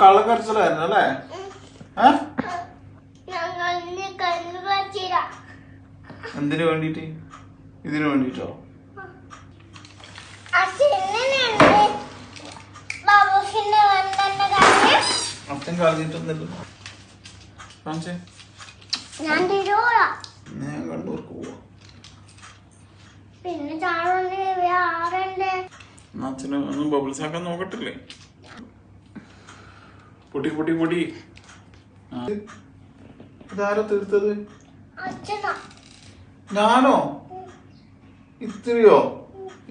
കള്ളക്കരച്ചിലായിരുന്നു അല്ലേ എന്തിനു വേണ്ടിട്ട് ഇതിനു വേണ്ടിട്ടോ അച്ഛൻ കളഞ്ഞിട്ടൊന്നുമില്ല. കാണിച്ചേ. ഞാൻ ഞാൻ കണ്ടൂർക്ക് പോവാ. പിന്നെ ചാറുണ്ട് വേറെ അച്ഛന് ഒന്ന് ബബിൾസ് ആക്കാൻ നോക്കട്ടില്ലേ പൊട്ടി പൊട്ടി പൊട്ടി. ഇതാരോ തീർത്തത്? ഞാനോ? ഇത്രയോ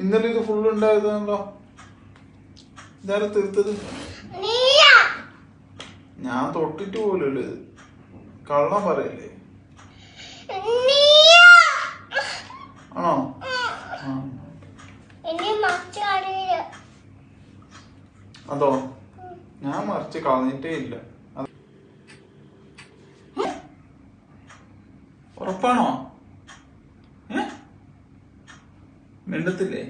ഇന്നലെ ഇത് ഫുൾ ഉണ്ടായിരുന്നല്ലോ ഇതാരോ തീർത്തത്? നീയാ. ഞാൻ തൊട്ടിട്ട് പോലുള്ളത് ഇത്. കള്ളം പറയല്ലേ? നീയാ. ആണോ. അതോ? ഞാൻ മറിച്ച് കളഞ്ഞിട്ടേ ഇല്ല. ഉറപ്പാണോ? മിണ്ടത്തില്ലേ?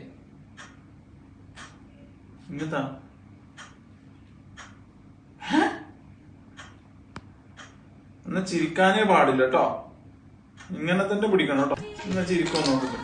ഇങ്ങത്താ എന്നാ ചിരിക്കാനേ പാടില്ല കേട്ടോ. ഇങ്ങനെ തന്നെ പിടിക്കണം കേട്ടോ. എന്നാ ചിരിക്കോ നോക്കിട്ട്